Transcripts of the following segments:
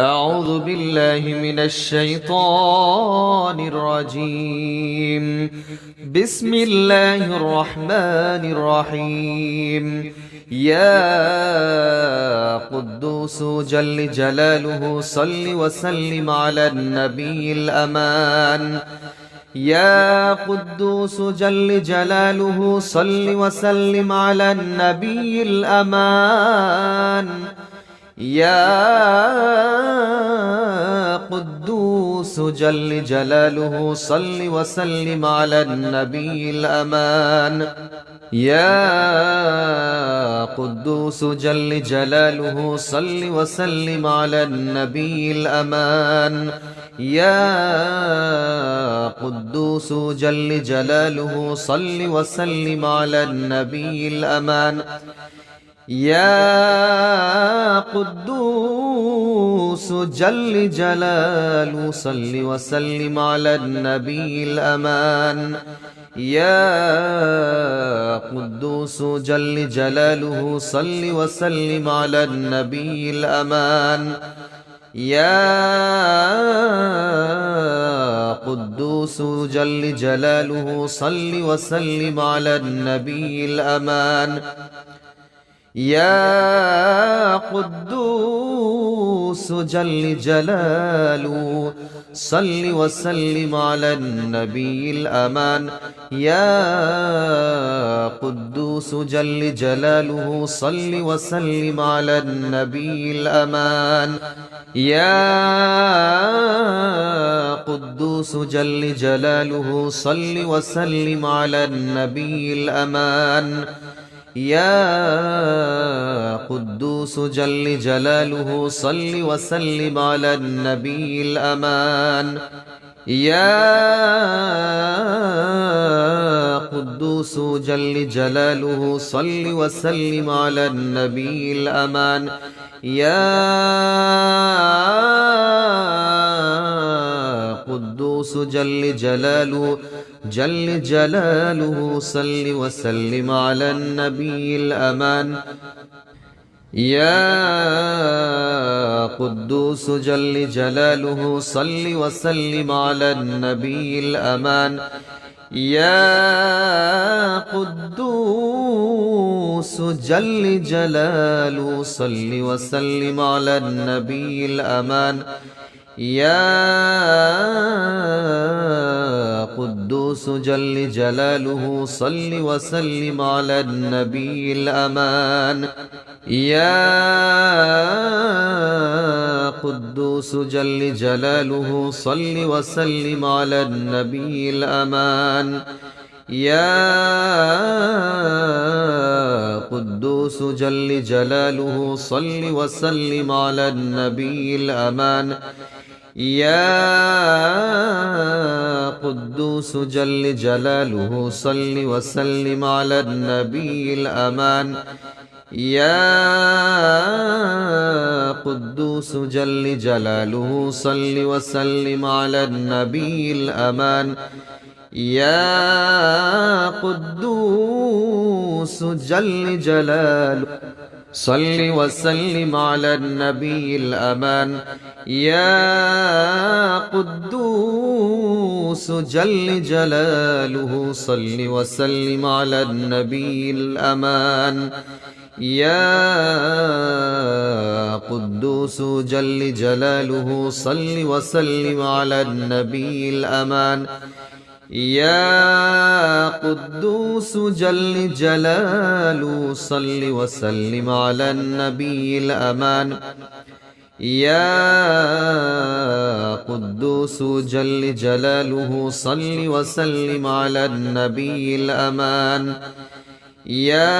أعوذ بالله من الشيطان الرجيم. بسم الله الرحمن الرحيم. يا قدوس جل جلاله صل وسلم على النبي الأمان. يا قدوس جل جلاله صل وسلم على النبي الأمان. يا قدوس جل جلاله صل وسلم على النبي الأمان. يا قدوس جل جلاله صل وسلم على النبي الأمان. يا قدوس جل جلاله صل وسلم على النبي الأمان. يا قدوس جل جلال صل وسلم على النبي الأمان. يا قدوس جل جلاله صل وسلم على النبي الأمان. يا قدوس جل جلاله صل وسلم على النبي الأمان. يا قدوس جل جلاله صل وسلم على النبي الأمان. يا قدوس جل جلاله صل وسلم على النبي الأمان. يا قدوس جل جلاله صل وسلم على النبي الأمان. يا قدوس جل جلاله صل وسلم على النبي الأمان. يا قدوس جل جلاله صل وسلم على النبي الأمان. يا قدوس جل جلاله جل جلاله صل وسلم على النبي الأمان. يا قدوس جل جلاله صل وسلم على النبي الأمان. يا قدوس جل جلاله صل وسلم على النبي الأمان. يا قدوس جل جلاله صل وسلم على النبي الأمان. يا قدوس جل جلاله صل وسلم على النبي الأمان. يا قدوس جل جلاله صل وسلم على النبي الأمان. يا قدوس جل جلاله صل وسلم على النبي الأمان. يا قدوس جل جلاله صل وسلم على النبي الأمان. يا قدوس جل جلاله صل وسلم على النبي الأمان. يا قدوس جل جلاله صل وسلم على النبي الأمان. يا قدوس جل جلاله صل وسلم على النبي الأمان. يا قدوس جل جلاله صل وسلم على النبي الأمان. يا قدوس جل جلاله صل وسلم على النبي الأمان. يا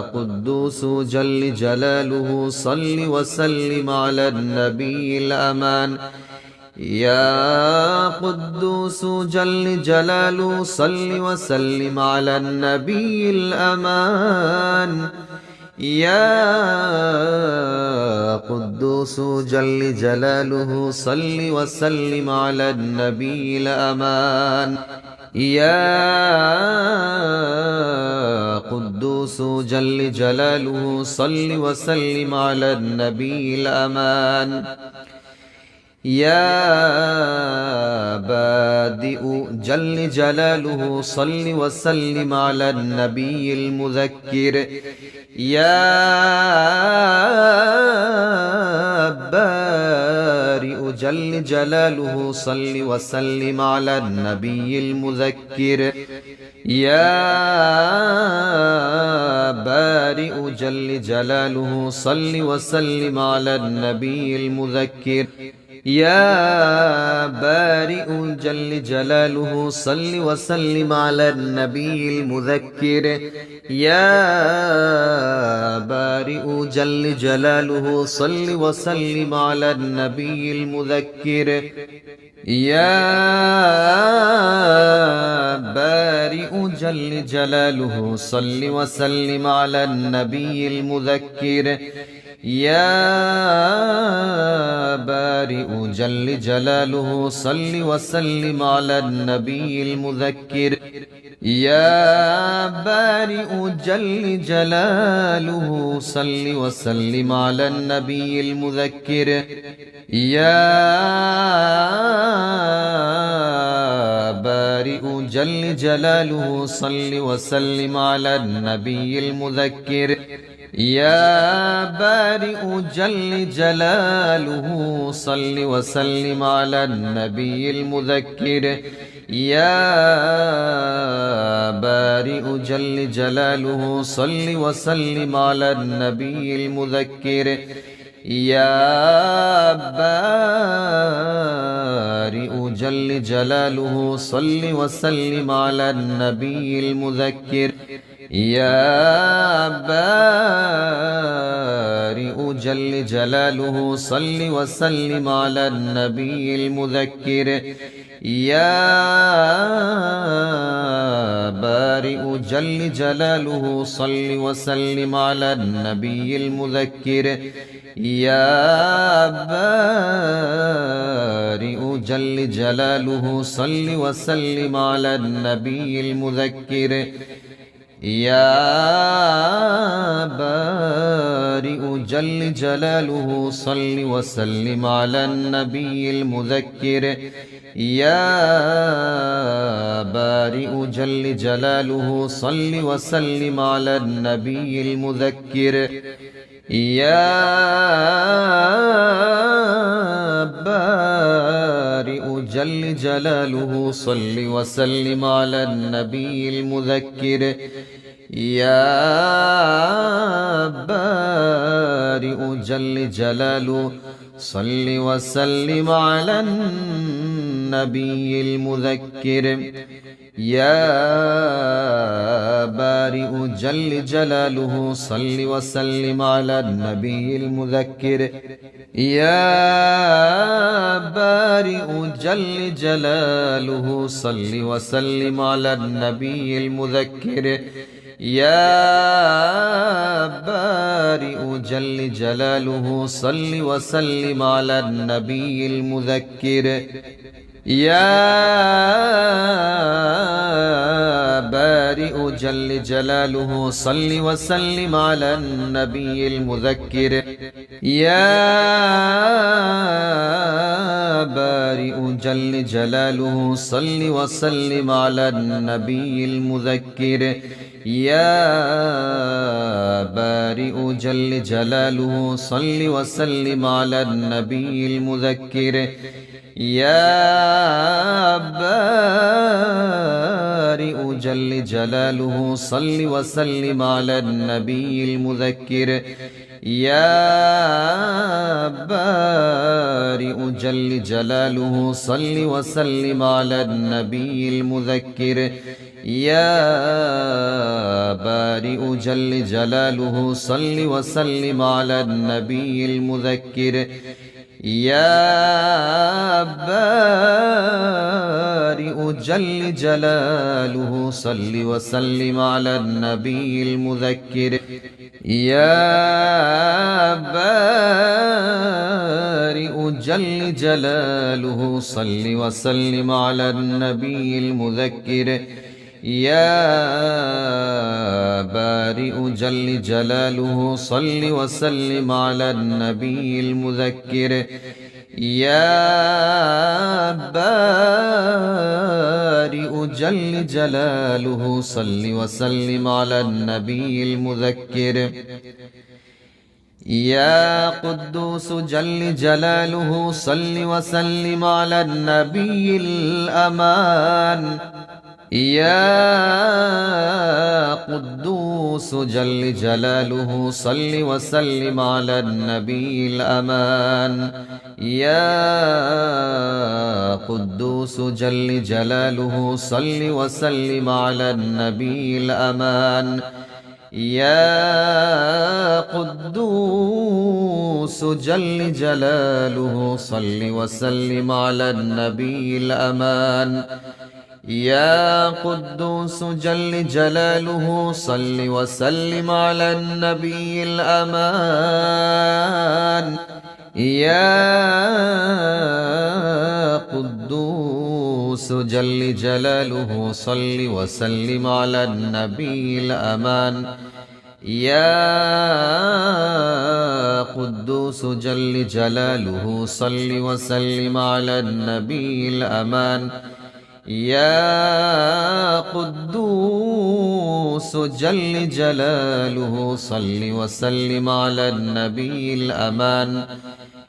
قدوس جل جلاله صل وسلم على النبي الأمان. يا قدوس جل جلاله صل وسلم على النبي الأمان. يا قدوس جل جلاله صل وسلم على النبي الأمان. يا قدوس جل جلاله صل وسلم على النبي الأمان. يا بادئ جل جلاله صل وسلم على النبي المذكر. يا بارئ جل جلاله صل وسلم على النبي المذكر. يا بارئ جل جلاله صل وسلم على النبي المذكر. يا بارئ جل جلاله صل وسلم على النبي المذكر. يا بارئ جل جلاله صل وسلم على النبي المذكر. يا بارئ جل جلاله صل وسلم على النبي المذكر. يا بارئ جل جلاله صل وسلم على النبي المذكر. يا بارئ جل جلاله صل وسلم على النبي المذكر. يا بارئ جل جلاله صل وسلم على النبي المذكر. يا بارئ جل جلاله صل وسلم على النبي المذكر. يا بارئ جل جلاله صل وسلم على النبي المذكر. يا بارئ جل جلاله صل وسلم على النبي المذكر. يا بارئ جل جلاله صل وسلم على النبي المذكر. يا بارئ جل جلاله صل وسلم على النبي المذكر. يا بارئ جل جلاله صل وسلم على النبي المذكر. يا بارئ جل جلاله صل وسلم على النبي المذكر. يا بارئ جل جلاله صل وسلم على النبي المذكر. يا بارئ جل جلاله صل وسلم على النبي المذكر. يا بارئ جل جلاله صل وسلم على النبي المذكر. يا بارئ جل جلاله صل وسلم على النبي المذكر. يا بارئ جل جلاله صل وسلم على النبي المذكر. يا بارئ جل جلاله صل وسلم على النبي المذكر. يا بارئ جل جلاله صل وسلم على النبي المذكر. يا بارئ جل جلاله صل وسلم على النبي المذكر. يا بارئ جل جلاله صل وسلم على النبي المذكر. يا بارئ جل جلاله صل وسلم على النبي المذكر. يا بارئ جل جلاله صل وسلم على النبي المذكر. يا بارئ جل جلاله صل وسلم على النبي المذكر. يا بارئ جل جلاله صل وسلم على النبي المذكر. يا بارئ جل جلاله صل وسلم على النبي المذكر. يا بارئ جل جلاله صل وسلم على النبي المذكر. يا بارئ جل جلاله صل وسلم على النبي المذكر. يا قدوس جل جلاله صل وسلم على النبي الأمان. يا قدوس جل جلاله صل وسلم على النبي الأمان. يا قدوس جل جلاله صل وسلم على النبي الأمان. يا قدوس جل جلاله صل وسلم على النبي الأمان. يا قدوس جل جلاله صل وسلم على النبي الأمان. يا قدوس جل جلاله صل وسلم على النبي الأمان. يا قدوس جل جلاله صل وسلم على النبي الأمان. يا قدوس جل جلاله صل وسلم على النبي الأمان.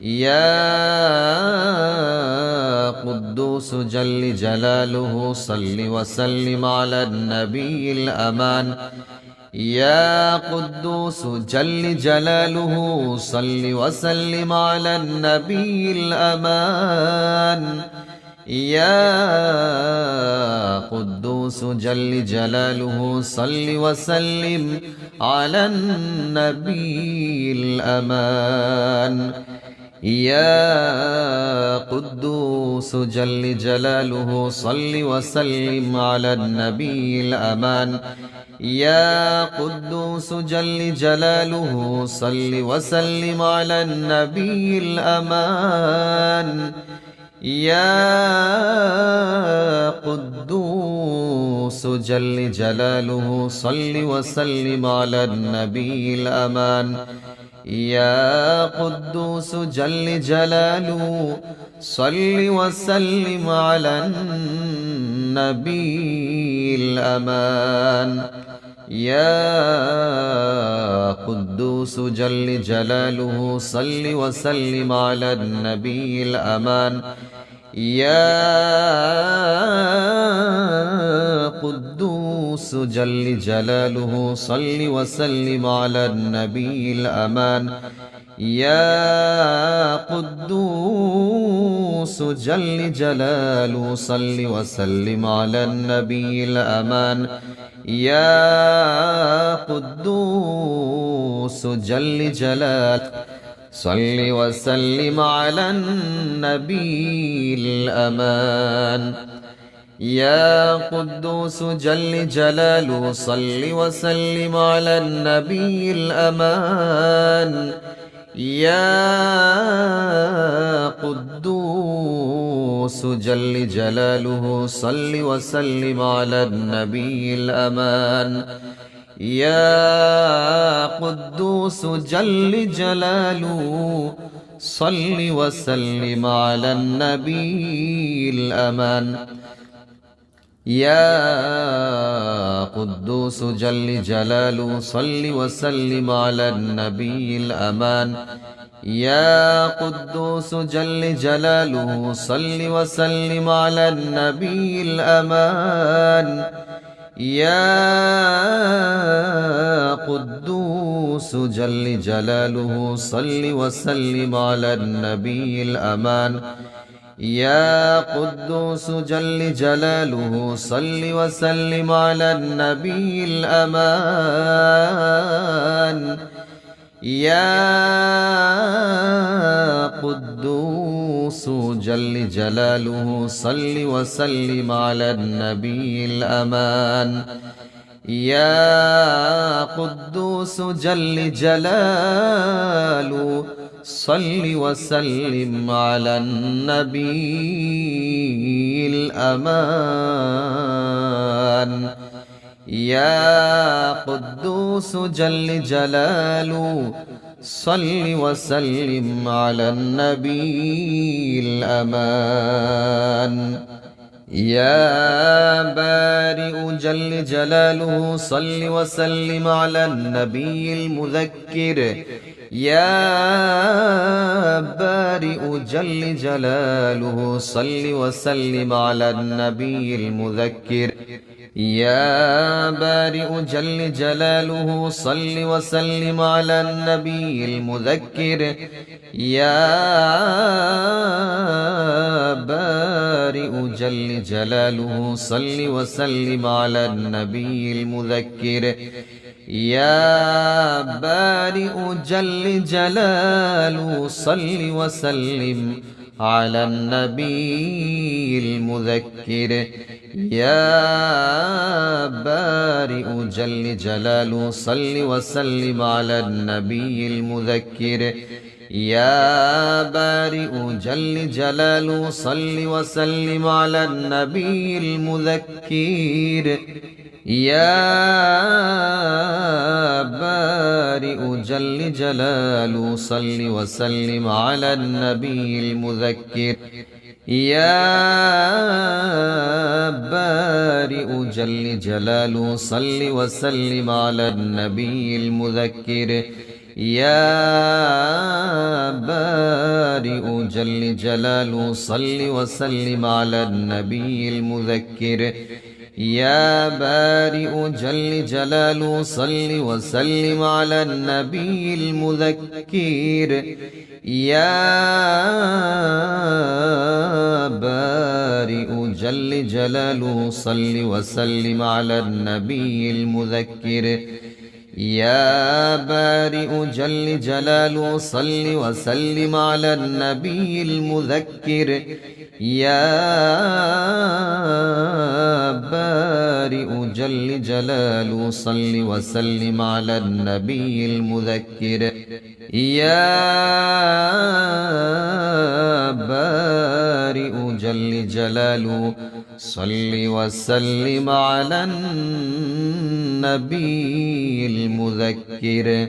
يا قدوس جل جلاله صل وسلم على النبي الأمان. يا قدوس جل جلاله صل وسلم على النبي الأمان. يا قدوس جل جلاله صل وسلم على النبي الأمان. يا قدوس جل جلاله صل وسلم على النبي الأمان. يا قدوس جل جلاله صل وسلم على النبي الأمان. يا قدوس جل جلاله صل وسلم على النبي الأمان. يا قدوس جل جلاله صل وسلم على النبي الأمان. يا قدوس جل جلاله صل وسلم على النبي الأمان. يا قدوس جل جلاله صل وسلم على النبي الأمان. يا قدوس جل جلاله صل وسلم على النبي الأمان. يا قدوس جل جلاله صل وسلم على النبي الأمان. يا قدوس جل جلاله صل وسلم على النبي الأمان. يا قدوس جل جلاله صل وسلم على النبي الأمان. يا قدوس جل جلاله صل وسلم على النبي الأمان. يا قدوس جل جلاله صل وسلم على النبي الأمان. يا قدوس جل جلاله صل وسلم على النبي الأمان. يا قدوس جل جلاله صل وسلم على النبي الأمان. يا قدوس جل جلاله صل وسلم على النبي الأمان. يا قدوس جل جلاله صل وسلم على النبي الأمان. يا قدوس جل جلاله صل وسلم على النبي الأمان. يا قدوس جل جلاله صل وسلم على النبي الأمان. يا بارئ جل جلاله صل وسلم على النبي المذكر. يا بارئ جل جلاله صل وسلم على النبي المذكر. يا بارئ جل جلاله صل وسلم على النبي المذكر. يا بارئ جل جلاله صل وسلم على النبي المذكر. يا بارئ جل جلاله صل وسلم على النبي المذكر. يا بارئ جل جلاله صل وسلم على النبي المذكر. يا بارئ جل جلاله صل وسلم على النبي المذكر. يا بارئ جل جلاله صل وسلم على النبي المذكر. يا بارئ جل جلاله صل وسلم على النبي المذكر. يا بارئ جل جلاله صل وسلم على النبي المذكر. يا بارئ جل جلاله صل وسلم على النبي المذكر. يا بارئ جل جلاله صل وسلم على النبي المذكر. يا بارئ جل جلاله صل وسلم على النبي المذكر. يا بارئ جل جلاله صل وسلم على النبي المذكر. يا بارئ جل جلاله صل وسلم على النبي المذكر.